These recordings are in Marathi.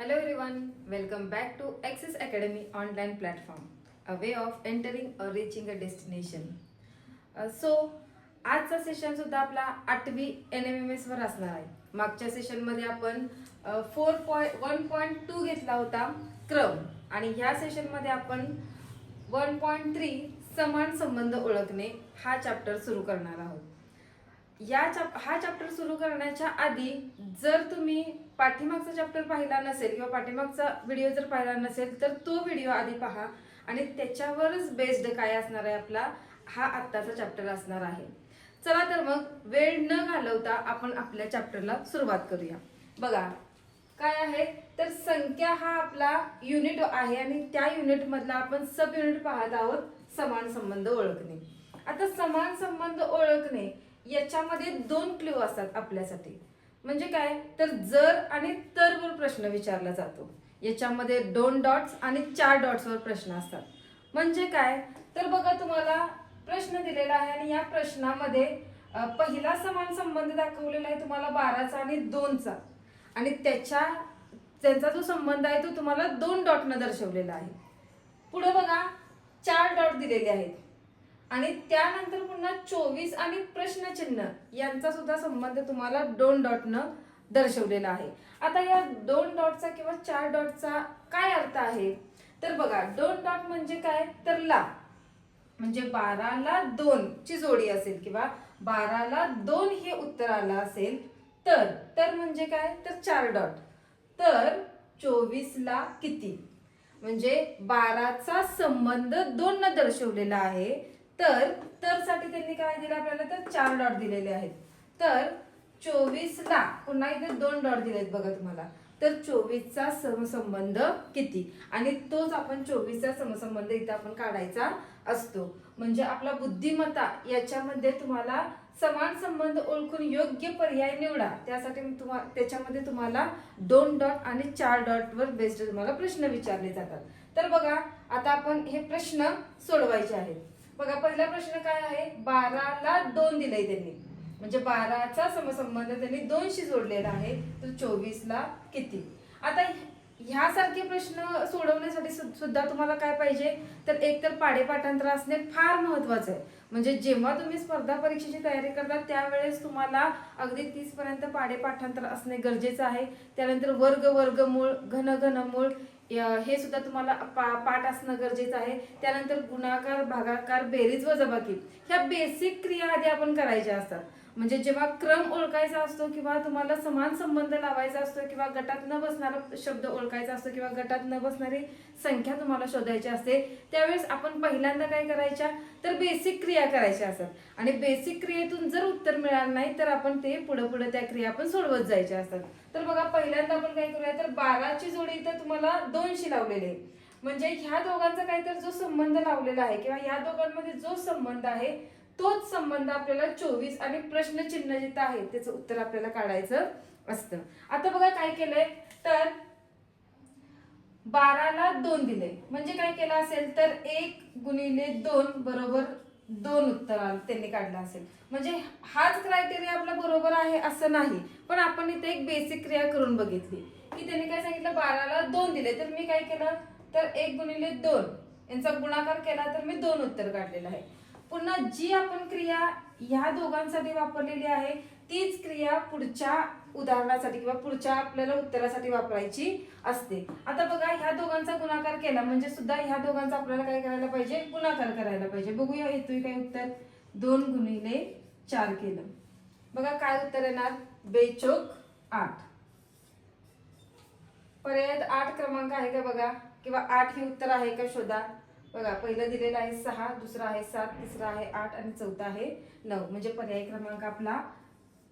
Hello everyone, welcome back to Access Academy online platform, a way of entering or reaching a destination. Uh, so आजचा सेशन सुद्धा आपला आठवी एन एम एम एसवर असणार आहे. मागच्या सेशनमध्ये आपण four point one point two घेतला होता क्रम. आणि ह्या सेशनमध्ये आपण वन पॉईंट थ्री समान संबंध ओळखणे हा चॅप्टर सुरू करणार आहोत. या चॅप हा चॅप्टर सुरू करण्याच्या आधी जर तुम्ही पाठीमागचा चॅप्टर पाहिला नसेल किंवा पाठीमागचा व्हिडिओ जर पाहिला नसेल तर तो व्हिडिओ आधी पहा. आणि त्याच्यावरच बेस्ड काय असणार आहे आपला? हा आत्ताचा चॅप्टर असणार आहे. चला तर मग वेळ न घालवता आपण आपल्या चॅप्टरला सुरुवात करूया. बघा काय आहे? तर संख्या हा आपला युनिट आहे आणि त्या युनिटमधला आपण सब युनिट पाहत आहोत समान संबंध ओळखणे. आता समान संबंध ओळखणे याच्यामध्ये दोन क्ल्यू असतात आपल्यासाठी. म्हणजे काय? तर जर आणि तर वर प्रश्न विचारला जातो. याच्यामध्ये दोन डॉट्स आणि चार डॉट्सवर प्रश्न असतात. म्हणजे काय? तर बघा तुम्हाला प्रश्न दिलेला आहे आणि या प्रश्नामध्ये पहिला समान संबंध दाखवलेला आहे तुम्हाला बाराचा आणि दोनचा. आणि त्याच्या त्यांचा जो संबंध आहे तो तुम्हाला दोन डॉटनं दर्शवलेला आहे. पुढे बघा चार डॉट दिलेले आहेत. आणि त्यानंतर पुन्हा चोवीस आणि प्रश्नचिन्ह यांचा सुद्धा संबंध तुम्हाला दोन डॉटनं दर्शवलेला आहे. आता या दोन डॉटचा किंवा चार डॉटचा काय अर्थ आहे? तर बघा दोन डॉट म्हणजे काय? तर ला म्हणजे बाराला दोन ची जोडी असेल किंवा बाराला दोन हे उत्तर आलं असेल तर तर म्हणजे काय? तर चार डॉट तर चोवीस ला किती? म्हणजे बाराचा संबंध दोन न दर्शवलेला आहे. तर तर साठी त्यांनी काय दिलं आपल्याला तर चार डॉट दिलेले आहेत. तर चोवीसला पुन्हा इथे दोन डॉट दिलेत बघा तुम्हाला. तर चोवीसचा समसंबंध किती? आणि तोच आपण चोवीसचा समसंबंध इथे आपण काढायचा असतो. म्हणजे आपला बुद्धिमत्ता याच्यामध्ये तुम्हाला समान संबंध ओळखून योग्य पर्याय निवडा. त्यासाठी तुम्हा त्याच्यामध्ये तुम्हाला दोन डॉट आणि चार डॉटवर बेस्ड तुम्हाला प्रश्न विचारले जातात. तर बघा आता आपण हे प्रश्न सोडवायचे आहेत. बघा पहिला प्रश्न काय आहे? बाराला दोन दिलंय त्यांनी. म्हणजे बाराचा समसंबंध त्यांनी दोनशी जोडलेला आहे. तर चोवीसला किती? आता ह्यासारखे प्रश्न सोडवण्यासाठी सुद्धा तुम्हाला काय पाहिजे? तर एक तर पाडेपाठांतर असणे फार महत्वाचं आहे. म्हणजे जेव्हा तुम्ही स्पर्धा परीक्षेची तयारी करता त्यावेळेस तुम्हाला अगदी तीसपर्यंत पाडेपाठांतर असणे गरजेचं आहे. त्यानंतर वर्ग वर्गमूळ घन घनमूळ हे सुद्धा तुम्हाला पा पाठ असणं गरजेचं आहे. त्यानंतर गुणाकार भागाकार बेरीज व जबाकी. ह्या बेसिक क्रिया आधी आपण करायच्या असतात. म्हणजे जेव्हा क्रम ओळखायचा असतो किंवा तुम्हाला समान संबंध लावायचा असतो किंवा गटात न बसणारा शब्द ओळखायचा असतो किंवा गटात न बसणारी संख्या तुम्हाला शोधायची असते त्यावेळेस आपण पहिल्यांदा काय करायच्या? तर बेसिक क्रिया करायच्या असतात. आणि बेसिक क्रियेतून जर उत्तर मिळालं नाही तर आपण ते पुढे पुढे त्या क्रिया आपण सोडवत जायच्या असतात. तर बघा पहिल्यांदा आपण काय करूया? तर बाराची जोडी इथं तुम्हाला दोनशी लावलेली आहे. म्हणजे ह्या दोघांचा काहीतरी जो संबंध लावलेला आहे किंवा ह्या दोघांमध्ये जो संबंध आहे तोच संबंध आपल्याला चोवीस आणि प्रश्नचिन्ह जिथं आहे त्याचं उत्तर आपल्याला काढायचं असतं. आता बघा काय केलंय? तर बाराला दोन दिले म्हणजे काय केलं असेल? तर एक गुणिले दोन बरोबर दोन उत्तर त्यांनी काढलं असेल. म्हणजे हाच क्रायटेरिया आपला बरोबर आहे असं नाही. पण आपण इथे एक बेसिक क्रिया करून बघितली. की त्यांनी काय सांगितलं? बाराला दोन दिले तर मी काय केलं? तर एक गुणिले दोन यांचा गुणाकार केला तर मी दोन उत्तर काढलेलं आहे. पुन्हा जी आपण क्रिया ह्या दोघांसाठी वापरलेली आहे तीच क्रिया पुढच्या उदाहरणासाठी किंवा पुढच्या आपल्याला उत्तरासाठी वापरायची असते. आता बघा ह्या दोघांचा गुणाकार केला म्हणजे सुद्धा ह्या दोघांचा आपल्याला काय करायला पाहिजे? गुणाकार करायला पाहिजे. बघूया येतोय काय उत्तर? दोन गुणिले चार केलं. बघा काय उत्तर येणार? बेचोक आठ. पर्यायात आठ क्रमांक आहे का बघा? किंवा आठ हे उत्तर आहे का शोधा? बघा पहिलं दिलेलं आहे सहा दुसरा आहे सात तिसरा आहे आठ आणि चौथा आहे नऊ. म्हणजे पर्याय क्रमांक आपला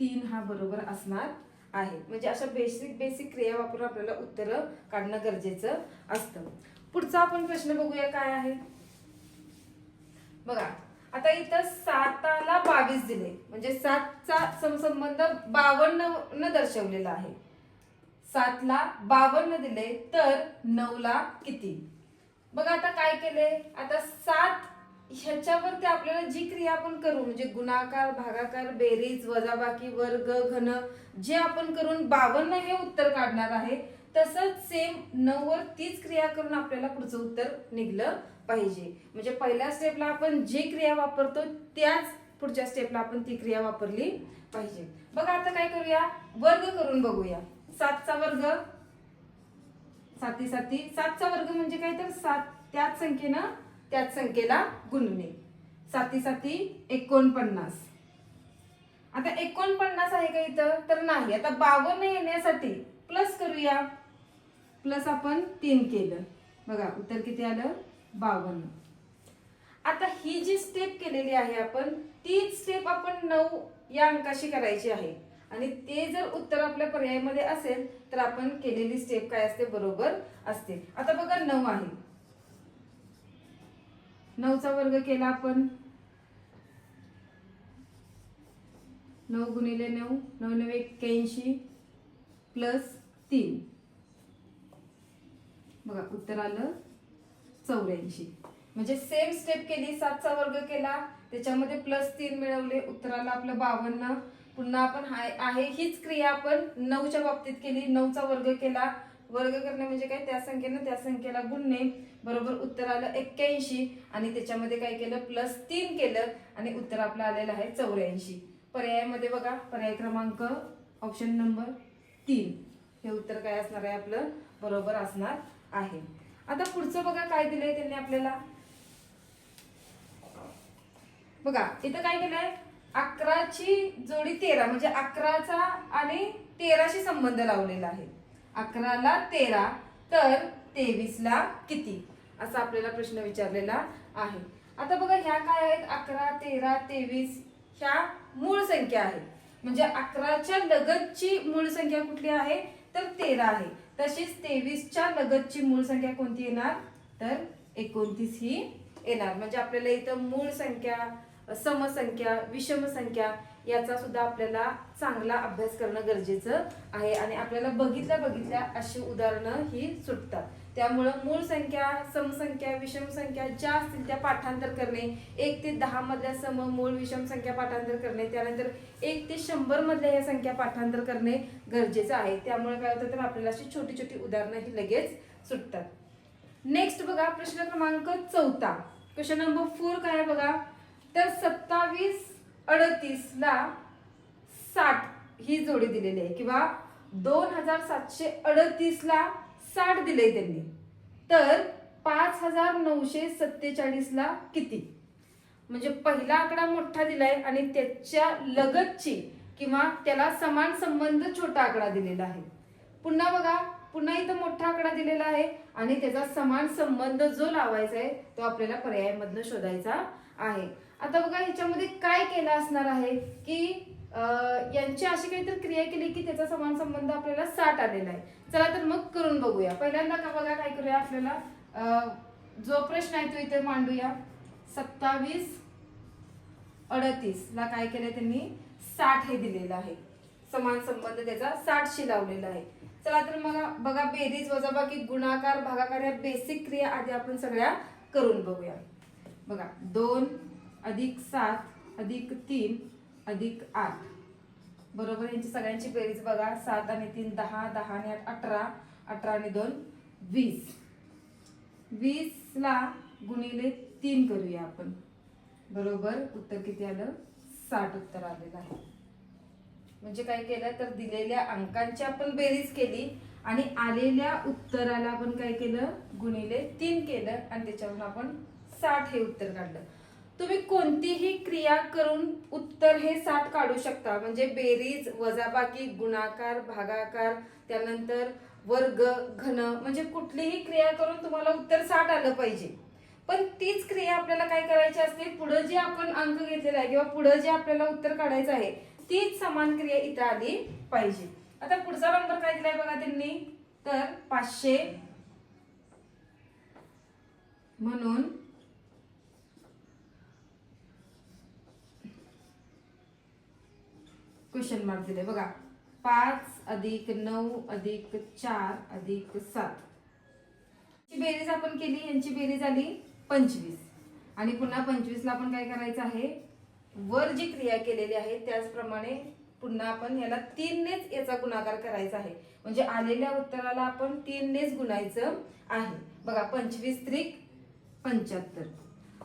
तीन हा बरोबर असणार आहे. म्हणजे अशा बेसिक बेसिक क्रिया वापरून आपल्याला उत्तरं काढणं गरजेचं असतं. पुढचा आपण प्रश्न बघूया काय आहे? बघा आता इथं साताला बावीस दिले. म्हणजे सातचा समसंबंध बावन्न न दर्शवलेला आहे. सातला बावन्न दिले तर नऊला किती? बघा आता काय केले आता सात ह्याच्यावरती आपल्याला जी क्रिया आपण करू म्हणजे गुणाकार भागाकार बेरीज वजाबाकी वर्ग घन जे आपण करून बावन्न हे उत्तर काढणार आहे तसंच सेम नऊ वर तीच क्रिया करून आपल्याला पुढचं उत्तर निघलं पाहिजे. म्हणजे पहिल्या स्टेपला आपण जी क्रिया वापरतो त्याच पुढच्या स्टेपला आपण ती क्रिया वापरली पाहिजे. बघा आता काय करूया? वर्ग करून बघूया. सातचा वर्ग साती साती. सातचा वर्ग म्हणजे काय तर सात त्याच संख्येनं त्याच संख्येला गुणणे. साती साती एकोणपन्नास. आता एकोणपन्नास आहे का इथं? तर नाही. आता बावन्न येण्यासाठी प्लस करूया. प्लस आपण तीन केलं. बघा उत्तर किती आलं? बावन्न. आता ही जी स्टेप केलेली आहे आपण तीच स्टेप आपण नऊ या अंकाशी करायची आहे. आणि ते जर उत्तर आपल्या पर्यायामध्ये असेल तर आपण केलेली स्टेप काय असते? बरोबर असते. आता बघा नऊ आहे. नऊचा वर्ग केला आपण. नऊ गुणिले नऊ नऊ नऊ एक्क्याऐंशी प्लस तीन. बघा उत्तर आलं चौऱ्याऐंशी. म्हणजे सेम स्टेप केली सातचा वर्ग केला त्याच्यामध्ये प्लस तीन मिळवले उत्तराला आपलं बावन्न. पुन्हा आपण हाय आहे हीच क्रिया आपण नऊच्या बाबतीत केली नऊचा वर्ग केला. वर्ग करणे म्हणजे काय? त्या संख्येनं त्या संख्येला गुणणे. बरोबर? उत्तर आलं एक्क्याऐंशी आणि त्याच्यामध्ये काय केलं? प्लस तीन केलं आणि उत्तर आपलं आलेलं आहे चौऱ्याऐंशी. पर्यायामध्ये बघा. पर्याय क्रमांक ऑप्शन नंबर तीन. हे उत्तर काय असणार आहे आपलं? बरोबर असणार आहे. आता पुढचं बघा काय दिलंय त्यांनी आपल्याला. बघा इथं काय केलंय? अकराची जोडी तेरा म्हणजे अकराचा आणि तेराशी संबंध लावलेला आहे. अकराला तेरा तर तेवीसला किती? असा आपल्याला प्रश्न विचारलेला आहे. आता बघा ह्या काय आहेत? अकरा तेरा तेवीस ह्या मूळ संख्या आहेत. म्हणजे अकराच्या लगतची मूळ संख्या कुठली आहे? तर तेरा आहे. तशीच तेवीसच्या लगतची मूळ संख्या कोणती येणार? तर एकोणतीस ही येणार. म्हणजे आपल्याला इथं मूळ संख्या समसंख्या विषमसंख्या याचा सुद्धा आपल्याला चांगला अभ्यास करणं गरजेचं आहे आणि आपल्याला बघितल्या बघितल्या अशी उदाहरणं ही सुटतात. त्यामुळं मूळ संख्या समसंख्या विषम संख्या ज्या असतील त्या पाठांतर करणे एक ते दहा मधल्या सम मूळ विषम संख्या पाठांतर करणे त्यानंतर एक ते शंभर मधल्या या संख्या पाठांतर करणे गरजेचं आहे. त्यामुळे काय होतं तर आपल्याला अशी छोटी छोटी उदाहरणं ही लगेच सुटतात. नेक्स्ट बघा प्रश्न क्रमांक चौथा. क्वेश्चन नंबर फोर काय आहे बघा? तर सत्तावीस अडतीसला साठ ही जोडी दिलेली आहे. किंवा दोन हजार सातशे अडतीसला साठ दिले त्यांनी. तर पाच हजार नऊशे सत्तेचाळीसला किती? म्हणजे पहिला आकडा मोठा दिलाय आणि त्याच्या लगतची किंवा त्याला समान संबंध छोटा आकडा दिलेला आहे. पुन्हा बघा पुन्हा इथं मोठा आकडा दिलेला आहे आणि त्याचा समान संबंध जो लावायचा आहे तो आपल्याला पर्यायामधनं शोधायचा आहे. आता बघा ह्याच्यामध्ये काय केलं असणार आहे की यांची अशी काहीतरी क्रिया केली की त्याचा समान संबंध आपल्याला साठ आलेला आहे. चला तर मग करून बघूया. पहिल्यांदा का बघा काय करूया आपल्याला? जो प्रश्न आहे तो इथे मांडूया. सत्तावीस अडतीस ला काय केलंय त्यांनी? साठ हे दिलेलं आहे. समान संबंध त्याचा साठशी लावलेला आहे. चला तर मग बघा बेरीज वजाबाकी गुणाकार भागाकार या बेसिक क्रिया आधी आपण सगळ्या करून बघूया. बघा दोन अधिक सात अधिक तीन अधिक आठ. बरोबर यांची सगळ्यांची बेरीज बघा. सात आणि तीन दहा दहा आणि आठ अठरा अठरा आणि दोन वीस. वीसला गुणिले तीन करूया आपण. बरोबर उत्तर किती आलं? साठ उत्तर आलेलं आहे. म्हणजे काय केलं? तर दिलेल्या अंकांची आपण बेरीज केली आणि आलेल्या उत्तराला आपण काय केलं? गुणिले तीन केलं आणि त्याच्यावरून आपण साठ हे उत्तर काढलं. तुम्ही कोणतीही क्रिया करून उत्तर हे सात काढू शकता. म्हणजे बेरीज वजाबाकी गुणाकार भागाकार त्यानंतर वर्ग घन म्हणजे कुठलीही क्रिया करून तुम्हाला उत्तर साठ आलं पाहिजे. पण तीच क्रिया आपल्याला काय करायची असते? पुढे जे आपण अंक घेतलेला आहे किंवा पुढे जे आपल्याला उत्तर काढायचं आहे तीच समान क्रिया इथं आली पाहिजे. आता पुढचा नंबर काय दिलाय बघा त्यांनी? तर पाचशे. म्हणून क्वेश्चन मार्क दिले बघा पाच अधिक नऊ अधिक चार अधिक सात. बेरीज आपण केली यांची बेरीज आली पंचवीस. आणि पुन्हा पंचवीसला आपण काय करायचं आहे? वर जी क्रिया केलेली आहे त्याचप्रमाणे पुन्हा आपण याला तीननेच याचा गुणाकार करायचा आहे. म्हणजे आलेल्या उत्तराला आपण तीननेच गुणायचं आहे. बघा पंचवीस त्रिक पंच्याहत्तर.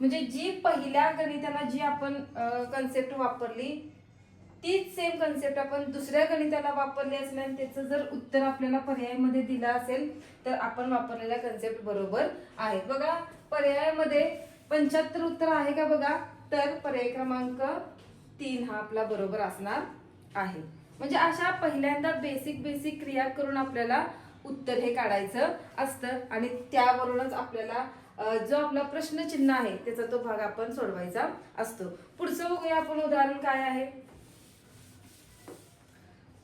म्हणजे जी पहिल्या गणिताला जी आपण कन्सेप्ट वापरली तीच सेम कन्सेप्ट आपण दुसऱ्या गणिताला वापरली असेल आणि त्याचं जर उत्तर आपल्याला पर्यायामध्ये दिलं असेल तर आपण वापरलेल्या कन्सेप्ट बरोबर आहे बघा पर्यायामध्ये पंच्याहत्तर उत्तर आहे का बघा? तर पर्याय क्रमांक तीन हा आपला बरोबर असणार आहे. म्हणजे अशा पहिल्यांदा बेसिक बेसिक क्रिया करून आपल्याला उत्तर हे काढायचं असतं आणि त्यावरूनच आपल्याला जो आपला प्रश्नचिन्ह आहे त्याचा तो भाग आपण सोडवायचा असतो. पुढचं बघूया आपण उदाहरण काय आहे.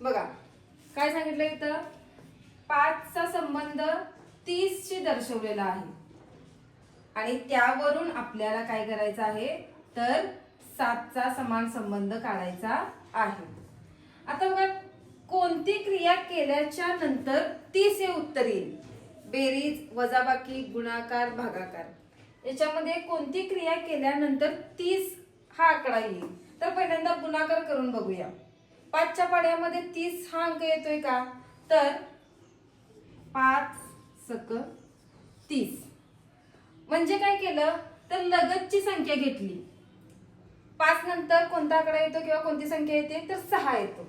बघा काय सांगितलं इथं? पाचचा संबंध तीसशी दर्शवलेला आहे. आणि त्यावरून आपल्याला काय करायचं आहे? तर सातचा समान संबंध काढायचा आहे. आता बघा कोणती क्रिया केल्याच्यानंतर तीस हे उत्तर येईल? बेरीज वजाबाकी गुणाकार भागाकार. याच्यामध्ये कोणती क्रिया केल्यानंतर तीस हा आकडा येईल? तर पहिल्यांदा गुणाकार करून बघूया. पाचच्या पाड्यामध्ये तीस हा अंक येतोय का? तर पाच सक तीस. म्हणजे काय केलं? तर लगतची संख्या घेतली. पाच नंतर कोणता आकडा येतो किंवा कोणती संख्या येते? तर सहा येतो.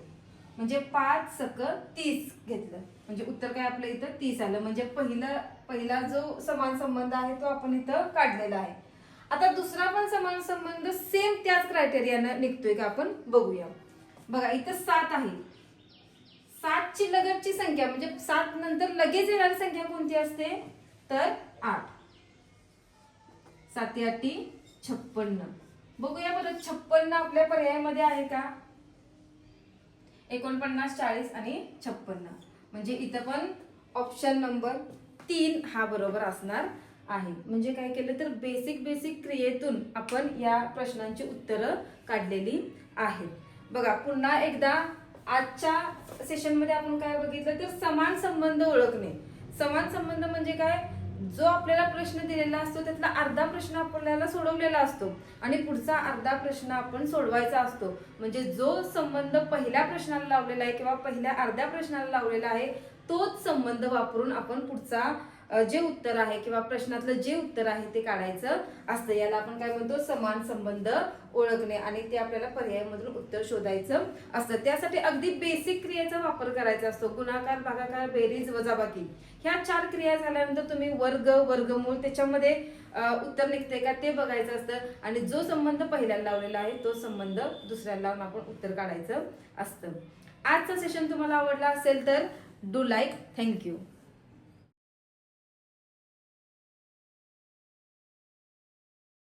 म्हणजे पाच सक तीस घेतलं. म्हणजे उत्तर काय आपलं इथं? तीस आलं. म्हणजे पहिला पहिला जो समान संबंध आहे तो आपण इथं काढलेला आहे. आता दुसरा पण समान संबंध सेम त्याच क्रायटेरियानं निघतोय का आपण? बघूया. बघा इथं सात आहे. सातची लगतची संख्या म्हणजे सात नंतर लगेच येणारी संख्या कोणती असते? तर आठ. साती आठी छप्पन्न. बघूया बरं छप्पन्न आपल्या पर्यायामध्ये आहे का? एकोणपन्नास चाळीस आणि छप्पन्न. म्हणजे इथं पण ऑप्शन नंबर तीन हा बरोबर असणार आहे. म्हणजे काय केलं तर बेसिक बेसिक क्रियेतून आपण या प्रश्नांची उत्तरं काढलेली आहेत. बघा पुन्हा एकदा आजच्या सेशनमध्ये आपण काय बघितलं तर समान संबंध ओळखणे. समान संबंध म्हणजे काय? जो आपल्याला प्रश्न दिलेला असतो त्यातला अर्धा प्रश्न आपल्याला सोडवलेला असतो आणि पुढचा अर्धा प्रश्न आपण सोडवायचा असतो. म्हणजे जो संबंध पहिल्या प्रश्नाला लावलेला आहे किंवा पहिल्या अर्ध्या प्रश्नाला लावलेला आहे तोच संबंध वापरून आपण पुढचा जे उत्तर आहे किंवा प्रश्नातलं जे उत्तर आहे ते काढायचं असतं. याला आपण काय म्हणतो? समान संबंध ओळखणे आणि ते आपल्याला पर्यायामधून उत्तर शोधायचं असतं. त्यासाठी अगदी बेसिक क्रियेचा वापर करायचा असतो. गुणाकार भागाकार बेरीज वजाबाकी ह्या चार क्रिया झाल्यानंतर तुम्ही वर्ग वर्गमूळ त्याच्यामध्ये उत्तर निघते का ते बघायचं असतं. आणि जो संबंध पहिल्याला लावलेला आहे तो संबंध दुसऱ्याला लावून आपण उत्तर काढायचं असतं. आजचं सेशन तुम्हाला आवडला असेल तर डू लाईक थँक्यू